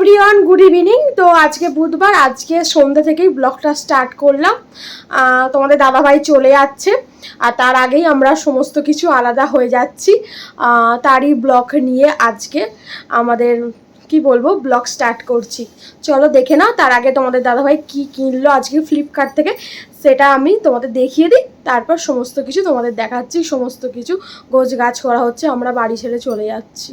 Everyone, good evening. তো আজকে বুধবার, আজকে সন্ধ্যা থেকেই ব্লগটা স্টার্ট করলাম। তোমাদের দাদাভাই চলে যাচ্ছে, আর তার আগেই আমরা সমস্ত কিছু আলাদা হয়ে যাচ্ছি। তারই ব্লগ নিয়ে আজকে আমাদের, কি বলব, ব্লগ স্টার্ট করছি। চলো দেখে নাও, তার আগে তোমাদের দাদাভাই কি কিনলো আজকে ফ্লিপকার্ট থেকে, সেটা আমি তোমাদের দেখিয়ে দিই। তারপর সমস্ত কিছু তোমাদের দেখাচ্ছি, সমস্ত কিছু গোছ গাছ করা হচ্ছে, আমরা বাড়ি ছেড়ে চলে যাচ্ছি।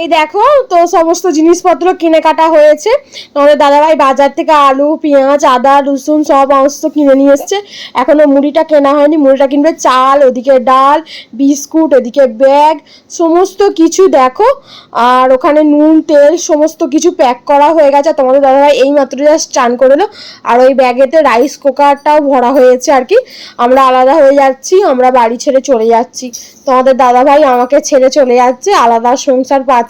এই দেখো, তো সমস্ত জিনিসপত্র কিনে কাটা হয়েছে। আমাদের দাদাভাই বাজার থেকে আলু, পেঁয়াজ, আদা, রসুন সব সমস্ত কিনে নিয়ে এসছে। এখনও মুড়িটা কেনা হয়নি। মুড়িটা কিনবে চাল, ওদিকে ডাল, বিস্কুট, ওদিকে ব্যাগ, সমস্ত কিছু দেখো। আর ওখানে নুন, তেল সমস্ত কিছু প্যাক করা হয়ে গেছে। তোমাদের দাদাভাই এই মাত্র জাস্ট চান করে এলো। আর ওই ব্যাগেতে রাইস কুকারটাও ভরা হয়েছে আর কি। আমরা আলাদা হয়ে যাচ্ছি, আমরা বাড়ি ছেড়ে চলে যাচ্ছি। তোমাদের দাদাভাই আমাকে ছেড়ে চলে যাচ্ছে, আলাদা সংসার পাচ্ছে।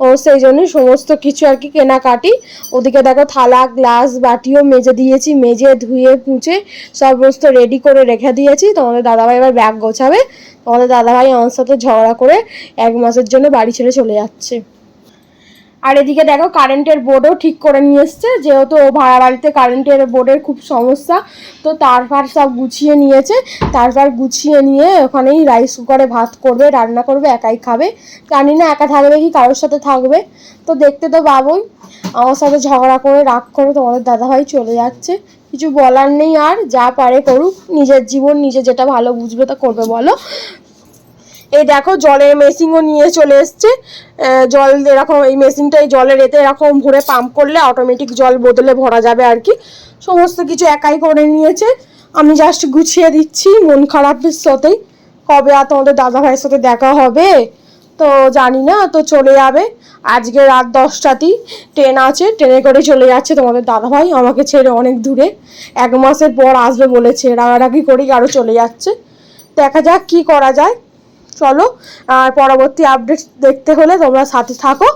ও সেই জন্য সমস্ত কিছু আর কি কেনাকাটি। ওদিকে দেখো থালা, গ্লাস, বাটিও মেজে দিয়েছি, মেজে, ধুয়ে, পুঁচে সমস্ত রেডি করে রেখে দিয়েছি। তোমাদের দাদাভাই এবার ব্যাগ গোছাবে। তোমাদের দাদাভাই আমার সাথে ঝগড়া করে এক মাসের জন্য বাড়ি ছেড়ে চলে যাচ্ছে। আর এদিকে দেখো কারেন্টের বোর্ডও ঠিক করে নিয়ে এসছে, যেহেতু ও ভাড়া বাড়িতে কারেন্টের বোর্ডের খুব সমস্যা। তো তারপর সব গুছিয়ে নিয়েছে। তারপর গুছিয়ে নিয়ে ওখানেই রাইস কুকারে ভাত করবে, রান্না করবে, একাই খাবে। জানি না একা থাকবে কি কারোর সাথে থাকবে। তো দেখতে তো পাবোই। আমার সাথে ঝগড়া করে, রাগ করে তোমাদের দাদাভাই চলে যাচ্ছে। কিছু বলার নেই আর, যা পারে করুক। নিজের জীবন, নিজে যেটা ভালো বুঝবে তা করবে, বলো। এই দেখো জলের মেশিনও নিয়ে চলে এসছে। জল এরকম, এই মেশিনটা এই জলের এতে এরকম ভরে পাম্প করলে অটোমেটিক জল বদলে ভরা যাবে আর কি। সমস্ত কিছু একাই করে নিয়েছে। আমি জাস্ট গুছিয়ে দিচ্ছি, মন খারাপের সাথেই। কবে আর তোমাদের দাদা ভাইয়ের সাথে দেখা হবে? তো জানি না, তো চলে যাবে। আজকে রাত দশটাতেই ট্রেন আছে, ট্রেনে করে চলে যাচ্ছে তোমাদের দাদাভাই। আমাকে ছেড়ে অনেক দূরে, এক মাসের পর আসবে বলেছে। রাগারাগি করেই আরও চলে যাচ্ছে। দেখা যাক কি করা যায়। চলো, আর পরবর্তী আপডেট দেখতে হলে তোমরা সাথে থাকো।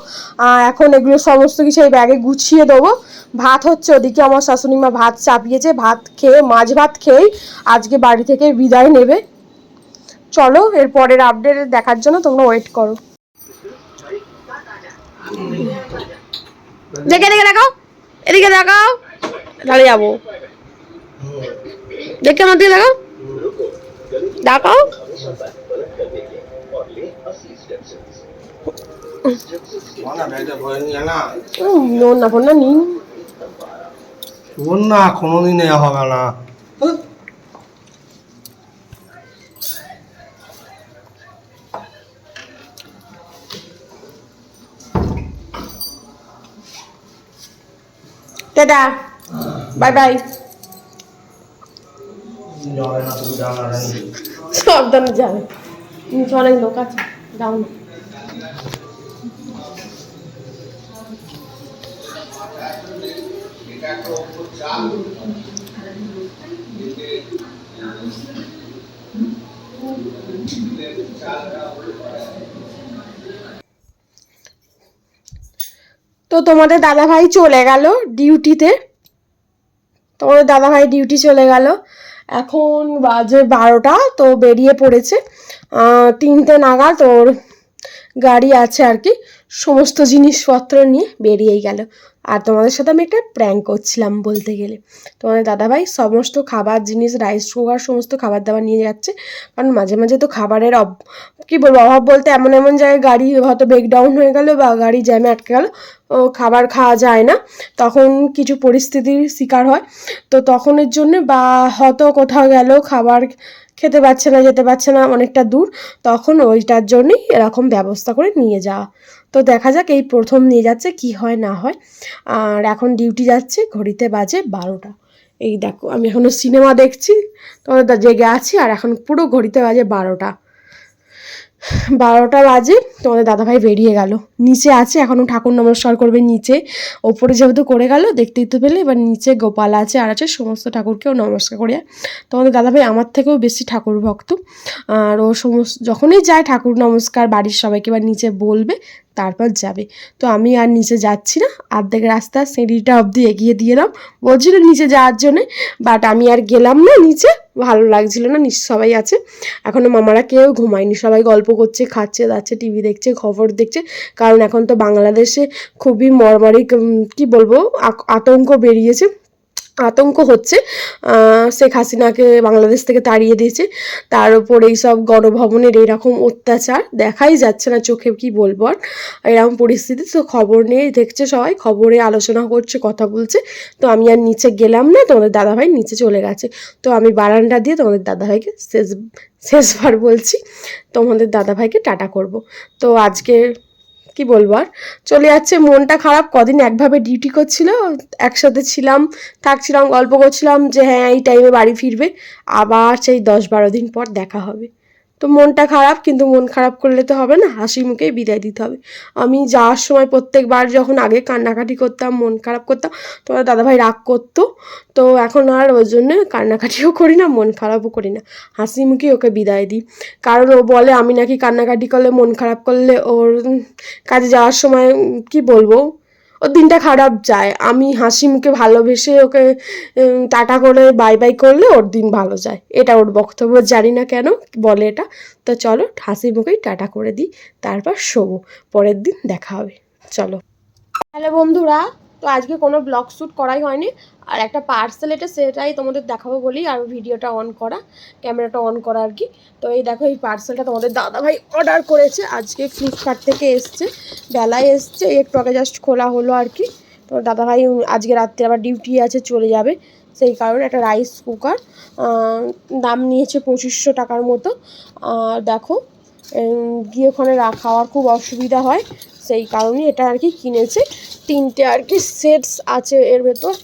এখন এগুলো সমস্ত কিছু এই ব্যাগে গুছিয়ে দেবো। ভাত হচ্ছে ওদিকে আমার শাশুড়ি মা ভাত চাপিয়েছে, ভাত খেয়ে, মাছ ভাত খেয়েই আজকে বাড়ি থেকে বিদায় নেবে। চলো, এর পরের আপডেট দেখার জন্য তোমরা ওয়েট করো। দেখে দেখে দেখাও। এদিকে দেখাও। তাহলে যাব। দেখে আমার দিকে দেখাও। দেখাও। না ফোন না নিন। না কোনোদিন নেওয়া হবে না। টাটা। Bye bye. সাবধানে যাবে। অনেক লোক আছে। না। তো তোমাদের দাদাভাই চলে গেল ডিউটিতে তোমাদের দাদাভাই ডিউটি চলে গেল। এখন বাজে বারোটা তো বেরিয়ে পড়েছে। তিনটে নাগাদ ওর গাড়ি আছে আর কি। সমস্ত জিনিসপত্র নিয়ে বেরিয়েই গেল। আর তোমাদের সাথে আমি একটা প্র্যাঙ্ক করছিলাম বলতে গেলে। তোমাদের দাদাভাই সমস্ত খাবার জিনিস রাইস কুকার সমস্ত খাবার দাবার নিয়ে যাচ্ছে। কারণ মাঝে মাঝে তো খাবারের অব, কী বলব, অভাব বলতে এমন এমন জায়গায় গাড়ি হয়তো ব্রেকডাউন হয়ে গেল বা গাড়ি জ্যামে আটকে গেল, ও খাবার খাওয়া যায় না। তখন কিছু পরিস্থিতির শিকার হয়। তো তখনের জন্য বা হয়তো কোথাও গেল, খাবার খেতে পারছে না, যেতে পারছে না অনেকটা দূর, তখন ওইটার জন্যই এরকম ব্যবস্থা করে নিয়ে যাওয়া। তো দেখা যাক এই প্রথম নিয়ে যাচ্ছে কি হয়, না হয়। আর এখন ডিউটি যাচ্ছে, ঘড়িতে বাজে বারোটা। এই দেখো, আমি এখনও সিনেমা দেখছি, তোমাদের জেগে আছি, আর এখন পুরো ঘড়িতে বাজে বারোটা। বারোটা বাজে, তোমাদের দাদাভাই বেরিয়ে গেল। নিচে আছে এখনও ঠাকুর নমস্কার করবে নিচে। ওপরে যেহেতু করে গেল দেখতেই তো পেলে, এবার নিচে গোপাল আছে আর আছে সমস্ত ঠাকুরকেও নমস্কার করে তোমাদের দাদাভাই আমার থেকেও বেশি ঠাকুর ভক্ত। আর ও সমস্ত, যখনই যায় ঠাকুর নমস্কার, বাড়ির সবাইকে এবার নিচে বলবে, তারপর যাবে। তো আমি আর নিচে যাচ্ছি না অর্ধেক রাস্তা, সিঁড়িটা অবধি এগিয়ে দিয়ে এলাম বলছিল নিচে যাওয়ার জন্যে বাট আমি আর গেলাম না নিচে। ভালো লাগছিল না নিশ্চয় সবাই আছে। এখনও মামারা কেউ ঘুমায়নি, সবাই গল্প করছে, খাচ্ছে, দাচ্ছে, টিভি দেখছে, খবর দেখছে। কারণ এখন তো বাংলাদেশে খুবই মরমারি কি বলব আতঙ্ক বেরিয়েছে। আতঙ্ক হচ্ছে। শেখ হাসিনাকে বাংলাদেশ থেকে তাড়িয়ে দিয়েছে। তার উপর এইসব গণভবনের এরকম অত্যাচার দেখাই যাচ্ছে না চোখে কি বলব আর। এরকম পরিস্থিতি তো খবর নিয়ে দেখছে সবাই, খবরে আলোচনা করছে, কথা বলছে। তো আমি আর নিচে গেলাম না, তোমাদের দাদাভাই নিচে চলে গেছে। তো আমি বারান্দা দিয়ে তোমাদের দাদাভাইকে শেষ, শেষবার বলছি, তোমাদের দাদাভাইকে টাটা করব। তো আজকে কি বলব আর? চলে যাচ্ছে, মনটা খারাপ, কদিন একভাবে ডিউটি করছিল, একসাথে ছিলাম, থাকছিলাম, গল্প করছিলাম যে হ্যাঁ এই টাইমে বাড়ি ফিরবে, আবার সেই দশ বারো দিন পর দেখা হবে। তো মনটা খারাপ, কিন্তু মন খারাপ করলে তো হবে না, হাসি মুখেই বিদায় দিতে হবে। আমি যাওয়ার সময় প্রত্যেকবার যখন আগে কান্নাকাটি করতাম, মন খারাপ করতাম, তোমার দাদাভাই রাগ করতো, তো এখন আর ওই জন্য কান্নাকাটিও করি না, মন খারাপও করি না। হাসি মুখেই ওকে বিদায় দিই। কারণ ও বলে, আমি নাকি কান্নাকাটি করলে, মন খারাপ করলে ওর কাজে যাওয়ার সময় কি বলব? ওর দিনটা খারাপ যায়। আমি হাসি মুখে ভালোবেসে ওকে টাটা করে বাই বাই করলে ওর দিন ভালো যায়। এটা ওর বক্তব্য, জানি না কেন, বলে এটা। তো চলো, হাসি মুখেই টাটা করে দিই, তারপর শোবো। পরের দিন দেখা হবে। চলো। হ্যালো বন্ধুরা তো আজকে কোনো ব্লগ শ্যুট করাই হয়নি। আর একটা পার্সেল এটা, সেটাই তোমাদের দেখাবো বলি, আর ভিডিওটা অন করা ক্যামেরাটা অন করা আর কি। তো এই দেখো, এই পার্সেলটা তোমাদের দাদাভাই অর্ডার করেছে। আজকে ফ্লিপকার্ট থেকে এসছে, বেলায় এসছে একটু আগে জাস্ট খোলা হলো আর কি। তো দাদাভাই আজকে রাত্রে আবার ডিউটি আছে, চলে যাবে। সেই কারণে একটা রাইস কুকার দাম নিয়েছে পঁচিশশো টাকার মতো। আর দেখো গিয়ে ওখানে রা- খাওয়ার খুব অসুবিধা হয়। সেই কারণে এটা আর কি কিনেছে। তিনটে আর কি সেটস আছে এর ভেতর।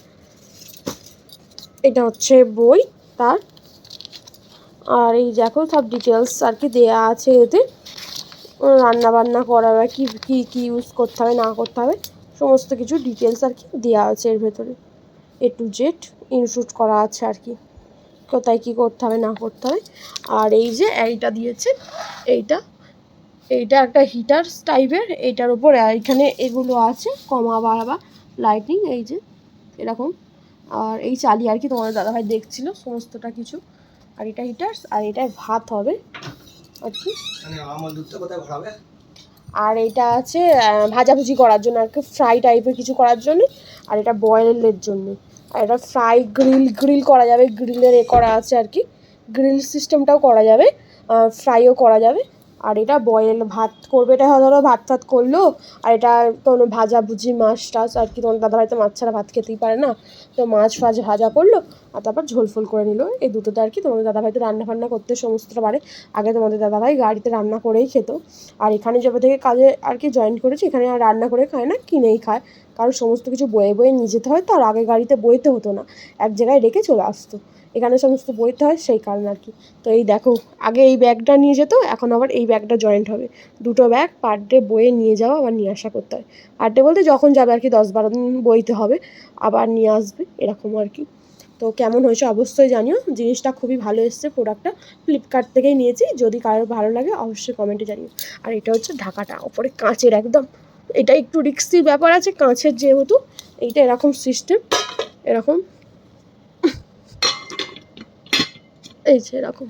এটা হচ্ছে বই, তার। আর এই দেখো, সব ডিটেলস আর কি দেয়া আছে এতে। রান্না বান্না করা বা কি কি, কী ইউজ করতে হবে, না করতে হবে, সমস্ত কিছু ডিটেলস আর কি দেওয়া আছে এর ভেতরে। এ টু জেড ইনক্লুড করা আছে আর কি। কোথায় কি করতে হবে, না করতে হবে। আর এই যে এইটা দিয়েছে, এইটা এইটা একটা হিটার টাইপের এইটার উপর এইখানে এগুলো আছে কমা বাড়াবা লাইটিং এই যে এরকম। আর এই চালি আর কি তোমাদের দাদাভাই দেখছিল সমস্তটা কিছু। আর এটা হিটার্স আর এটায় ভাত হবে। আর কি। মানে আর এটা আছে ভাজাভুজি করার জন্য আর কি ফ্রাই টাইপের কিছু করার জন্য। আর এটা বয়েলের জন্য। আর এটা ফ্রাই গ্রিল গ্রিল করা যাবে গ্রিলের এ করা আছে আর কি। গ্রিল সিস্টেমটাও করা যাবে ফ্রাইও করা যাবে। আর এটা বয়েল ভাত করবে। এটা ধরো ভাত ফাত করল, আর এটা কোনো ভাজাভুজি মাছ টাছ, আর কি তোমার দাদাভাই তো মাছ ছাড়া ভাত খেতেই পারে না। তো মাছ ফাছ ভাজা করল, আর তারপর ঝোল ফোল করে নিল। এই দুটোতে আর কি তোমাদের দাদাভাই তো রান্না ফান্না করতে সমস্তটা পারে। আগে তোমাদের দাদাভাই গাড়িতে রান্না করেই খেত। আর এখানে যবে থেকে কাজে আর কি জয়েন করেছি, এখানে আর রান্না করে খায় না, কিনেই খায়। কারণ সমস্ত কিছু বয়ে বয়ে নিয়ে যেতে হয়, তো আর আগে গাড়িতে বইতে হতো না। এক জায়গায় রেখে চলে আসতো। এখানে সমস্ত বইতে হয় সেই কারণে আর কি। তো এই দেখো, আগে এই ব্যাগটা নিয়ে যেত, এখন আবার এই ব্যাগটা জয়েন্ট হবে। দুটো ব্যাগ পার ডে বয়ে নিয়ে যাওয়া আবার নিয়ে আসা করতে হয়। পার ডে বলতে যখন যাবে আর কি দশ বারো দিন বইতে হবে, আবার নিয়ে আসবে, এরকম আর কি। তো কেমন হয়েছে অবশ্যই জানিও। জিনিসটা খুবই ভালো এসছে প্রোডাক্টটা ফ্লিপকার্ট থেকেই নিয়েছি। যদি কারোর ভালো লাগে অবশ্যই কমেন্টে জানিও। আর এটা হচ্ছে ঢাকাটা, ওপরে কাঁচের একদম। এটা একটু রিক্সি ব্যাপার আছে, কাঁচের যেহেতু, এইটা এরকম সিস্টেম এরকম। এই যে, এরকম।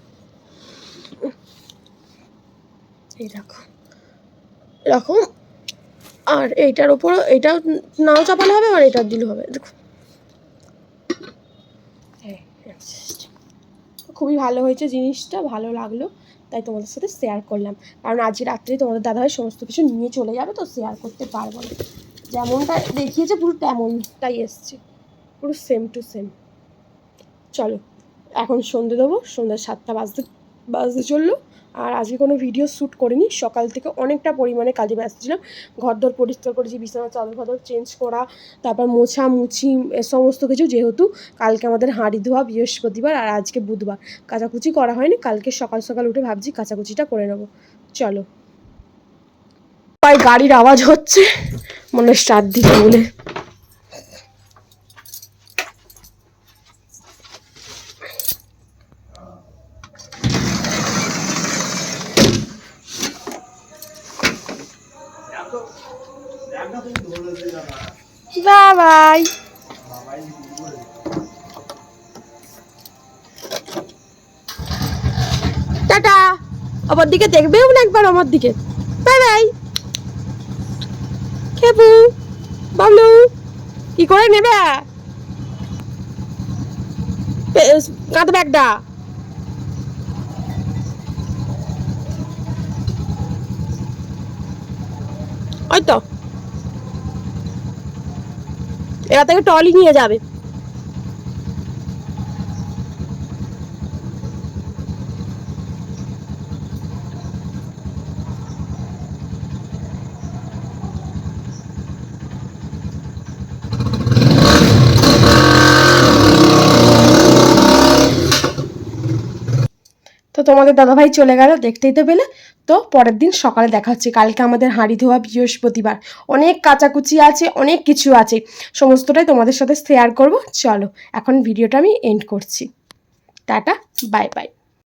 এই দেখো। এরকম। আর এইটার উপর এইটা নাও চাপানো হবে আর এটা দিলে হবে। দেখো। খুবই ভালো হয়েছে জিনিসটা, ভালো লাগল। তাই তোমাদের সাথে শেয়ার করলাম। কারণ আজ রাত্রে তোমাদের দাদা দাদাভাই সমস্ত কিছু নিয়ে চলে যাবে, তো শেয়ার করতে পারব না। যেমনটা দেখিয়েছে পুরো তেমনটাই এসছে। পুরো সেম টু সেম চলো। এখন সন্ধে দেবো, সন্ধ্যা সাতটা বাজতে বাজতে চলল। আর আজকে কোনো ভিডিও শ্যুট করিনি, সকাল থেকে অনেকটা পরিমাণে কাজে ব্যস্ত ছিলাম। ঘরদর পরিষ্কার করেছি, বিছানা চাদর ফাদর চেঞ্জ করা, তারপর মোছা মুছি সমস্ত কিছু যেহেতু কালকে আমাদের হাঁড়ি ধোয়া বৃহস্পতিবার আর আজকে বুধবার। কাচাকুচি করা হয়নি, কালকে সকাল সকাল উঠে ভাবছি কাচাকুচিটা করে নেব। চলো। পাই গাড়ির আওয়াজ হচ্ছে, মনে হয় স্টার্ট দিতে বলে। বাই। টাটা। আমার দিকে দেখবেও না একবার আমার দিকে। Bye bye. খেবু কি করে নেবে? কাঁদ ব্যাগটা। ওই তো। এরা থেকে টলি নিয়ে যাবে। তো তোমাদের দাদাভাই চলে গেল দেখতেই তো পেলে। তো পরের দিন সকালে দেখা হচ্ছে। কালকে আমাদের হাঁড়ি ধোয়া বৃহস্পতিবার। অনেক কাচাকুচি আছে, অনেক কিছু আছে। সমস্তটাই তোমাদের সাথে শেয়ার করব। চলো, এখন ভিডিওটা আমি এন্ড করছি। Tata bye by